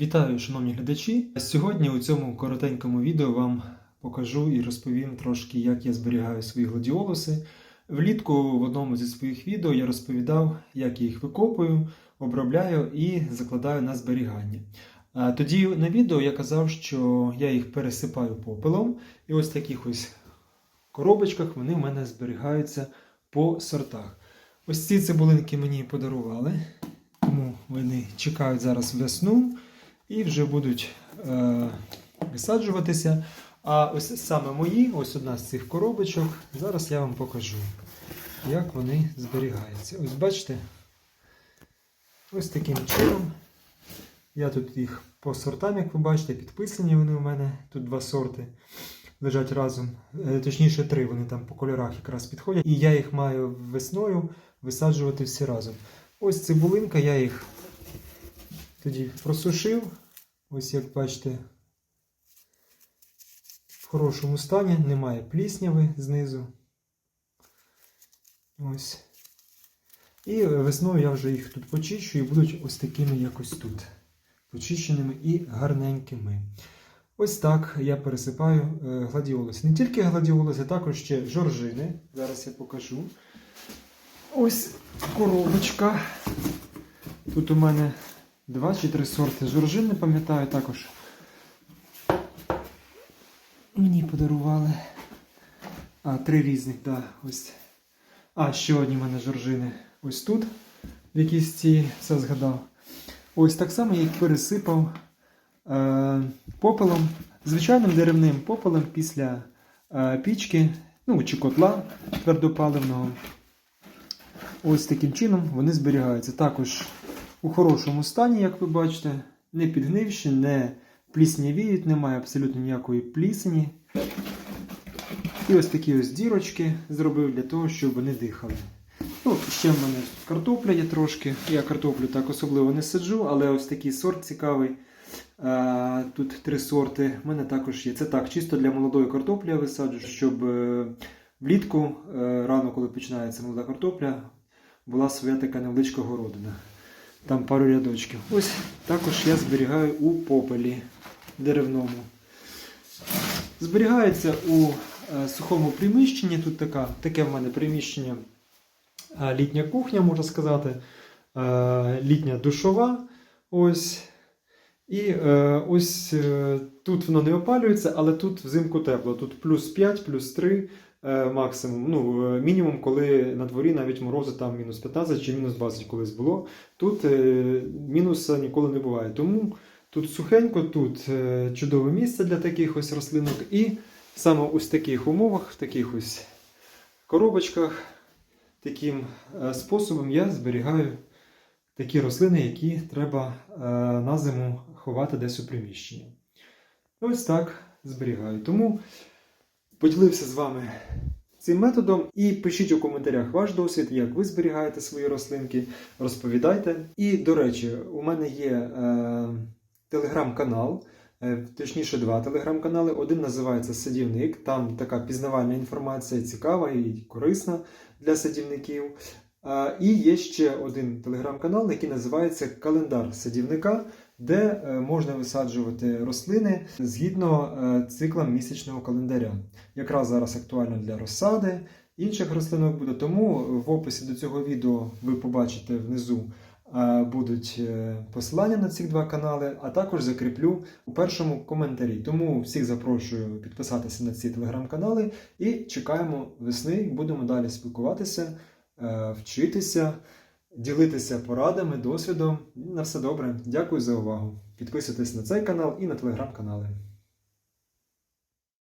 Вітаю, шановні глядачі! Сьогодні у цьому коротенькому відео вам покажу і розповім трошки, як я зберігаю свої гладіолуси. Влітку в одному зі своїх відео я розповідав, як я їх викопую, обробляю і закладаю на зберігання. Тоді на відео я казав, що я їх пересипаю попелом, і ось в таких ось коробочках вони в мене зберігаються по сортах. Ось ці цибулинки мені подарували, тому вони чекають зараз весну і вже будуть е, висаджуватися. А ось саме мої, ось одна з цих коробочок. Зараз я вам покажу, як вони зберігаються. Ось бачите, ось таким чином. Я тут їх по сортам, як ви бачите, підписані вони у мене. Тут два сорти лежать разом. Е, Точніше, три вони там по кольорах якраз підходять. І я їх маю весною висаджувати всі разом. Ось цибулинка, я їх тоді просушив. Ось як бачите, в хорошому стані, немає плісняви знизу. Ось. І весною я вже їх тут почищу і будуть ось такими якось тут. Почищеними і гарненькими. Ось так я пересипаю е, гладіолуси. Не тільки гладіолуси, а також ще жоржини. Зараз я покажу. Ось коробочка. Тут у мене два чи три сорти жоржин, пам'ятаю також. Мені подарували. А, три різних. Да, ось. А, ще одні в мене жоржини. Ось тут. В якійсь ці все згадав. Ось так само я їх пересипав е, попелом, звичайним деревним попелом після е, пічки, ну чи котла твердопаливного. Ось таким чином вони зберігаються. Також у хорошому стані, як ви бачите, не підгнивші, не пліснявіють, немає абсолютно ніякої плісені. І ось такі ось дірочки зробив для того, щоб вони дихали. Ну, Ще в мене картопля є трошки. Я картоплю так особливо не саджу, але ось такий сорт цікавий. Тут три сорти. У мене також є. Це так, чисто для молодої картоплі я висаджу, щоб е, влітку, е, рано, коли починається молода картопля, була своя така невеличка городина. Там пару рядочків. Ось також я зберігаю у попелі деревному. Зберігається у е, сухому приміщенні. Тут така, таке в мене приміщення, е, літня кухня, можна сказати, е, літня душова. Ось. І е, ось е, тут воно не опалюється, але тут взимку тепло. Тут плюс 5, плюс 3 е, максимум. Ну, е, мінімум, коли на дворі навіть морози там мінус 15 чи мінус 20 колись було. Тут е, мінуса ніколи не буває. Тому тут сухенько, тут е, чудове місце для таких ось рослинок. І саме ось в таких умовах, в таких ось коробочках, таким е, способом я зберігаю такі рослини, які треба е, на зиму ховати десь у приміщенні. Ось так зберігаю. Тому поділився з вами цим методом і пишіть у коментарях ваш досвід, як ви зберігаєте свої рослинки, розповідайте. І, до речі, у мене є е, телеграм-канал. е, Точніше, два телеграм-канали. Один називається Садівник. Там така пізнавальна інформація цікава і корисна для садівників. І є ще один телеграм-канал, який називається Календар садівника, де е, можна висаджувати рослини згідно е, циклам місячного календаря. Якраз зараз актуально для розсади. Інших рослинок буде. Тому в описі до цього відео ви побачите внизу е, будуть посилання на ці два канали, а також закріплю у першому коментарі. Тому всіх запрошую підписатися на ці телеграм-канали і чекаємо весни. Будемо далі спілкуватися вчитися, ділитися порадами, досвідом. На все добре. Дякую за увагу. Підписуйтесь на цей канал і на телеграм-канали.